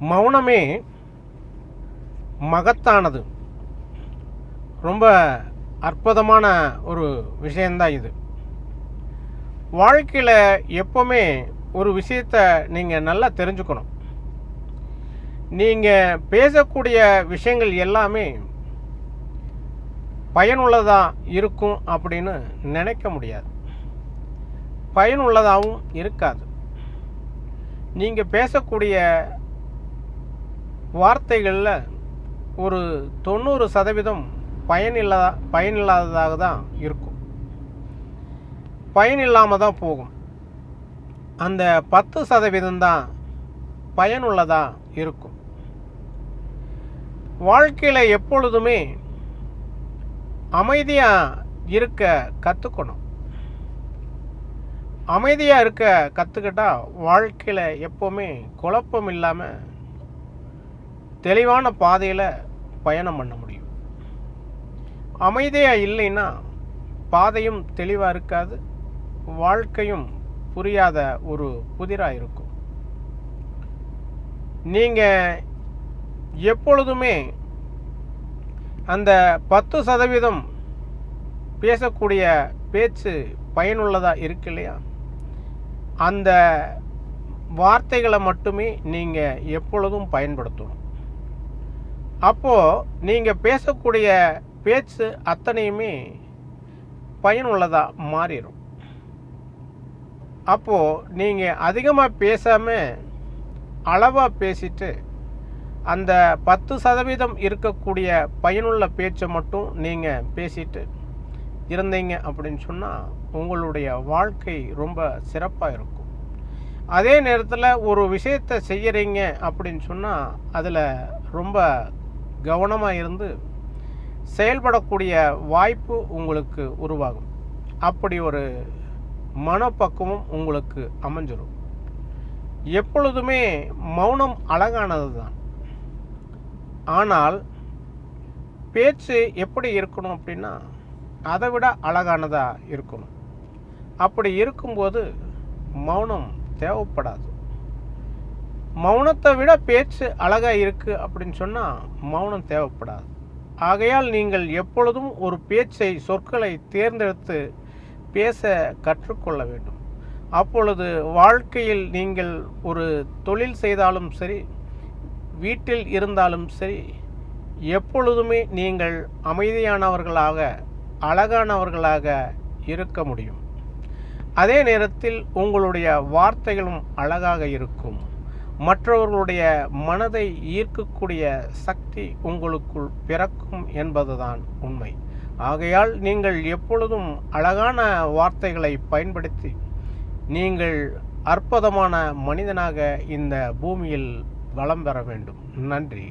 மௌனமே மகத்தானது. ரொம்ப அற்புதமான ஒரு விஷயந்தான் இது. வாழ்க்கையில் எப்போவுமே ஒரு விஷயத்தை நீங்கள் நல்லா தெரிஞ்சுக்கணும். நீங்கள் பேசக்கூடிய விஷயங்கள் எல்லாமே பயனுள்ளதாக இருக்கும் அப்படின்னு நினைக்க முடியாது. பயனுள்ளதாகவும் இருக்காது. நீங்கள் பேசக்கூடிய வார்த்தைகளில் ஒரு தொண்ணூறு சதவீதம் பயனில்லாத பயனில்லாததாக தான் இருக்கும். பயனில்லாமல் தான் போகும். அந்த பத்து சதவீதம் தான் பயனுள்ளதாக இருக்கும். வாழ்க்கையில் எப்பொழுதுமே அமைதியாக இருக்க கற்றுக்கணும் அமைதியாக இருக்க கற்றுக்கிட்டால் வாழ்க்கையில் எப்போவுமே குழப்பம் இல்லாமல் தெளிவான பாதையில் பயணம் பண்ண முடியும். அமைதியாக இல்லைன்னா பாதையும் தெளிவாக இருக்காது வாழ்க்கையும் புரியாத ஒரு புதிராக இருக்கும். நீங்கள் எப்பொழுதுமே அந்த பத்து சதவீதம் பேசக்கூடிய பேச்சு பயனுள்ளதாக இருக்கு இல்லையா? அந்த வார்த்தைகளை மட்டுமே நீங்கள் எப்பொழுதும் பயன்படுத்தணும். அப்போது நீங்கள் பேசக்கூடிய பேச்சு அத்தனையுமே பயனுள்ளதாக மாறிடும் அப்போது நீங்கள் அதிகமாக பேசாமல் அளவாக பேசிட்டு அந்த பத்து சதவீதம் இருக்கக்கூடிய பயனுள்ள பேச்சை மட்டும் நீங்கள் பேசிட்டு இருந்தீங்க அப்படின்னு சொன்னால் உங்களுடைய வாழ்க்கை ரொம்ப சிறப்பாக இருக்கும். அதே நேரத்தில் ஒரு விஷயத்தை செய்கிறீங்க அப்படின்னு சொன்னால் அதில் ரொம்ப கவனமாக இருந்து செயல்படக்கூடிய வாய்ப்பு உங்களுக்கு உருவாகும். அப்படி ஒரு மனப்பக்குவம் உங்களுக்கு அமைஞ்சிடும் எப்பொழுதுமே மௌனம் அழகானது தான் ஆனால் பேச்சு எப்படி இருக்கணும் அப்படின்னா அதை விட அழகானதாக இருக்கணும். அப்படி இருக்கும்போது மௌனம் தேவைப்படாது. மௌனத்தை விட பேச்சு அழகாக இருக்குது அப்படின்னு சொன்னால் மௌனம் தேவைப்படாது. ஆகையால் நீங்கள் எப்பொழுதும் ஒரு பேச்சை சொற்களை தேர்ந்தெடுத்து பேச கற்றுக்கொள்ள வேண்டும். அப்பொழுது வாழ்க்கையில் நீங்கள் ஒரு தொழில் செய்தாலும் சரி வீட்டில் இருந்தாலும் சரி எப்பொழுதுமே நீங்கள் அமைதியானவர்களாக அழகானவர்களாக இருக்க முடியும். அதே நேரத்தில் உங்களுடைய வார்த்தைகளும் அழகாக இருக்கும். மற்றவர்களுடைய மனதை ஈர்க்கக்கூடிய சக்தி உங்களுக்குள் பிறக்கும் என்பதுதான் உண்மை. ஆகையால் நீங்கள் எப்பொழுதும் அழகான வார்த்தைகளை பயன்படுத்தி நீங்கள் அற்புதமான மனிதனாக இந்த பூமியில் வளம் பெற வேண்டும். நன்றி.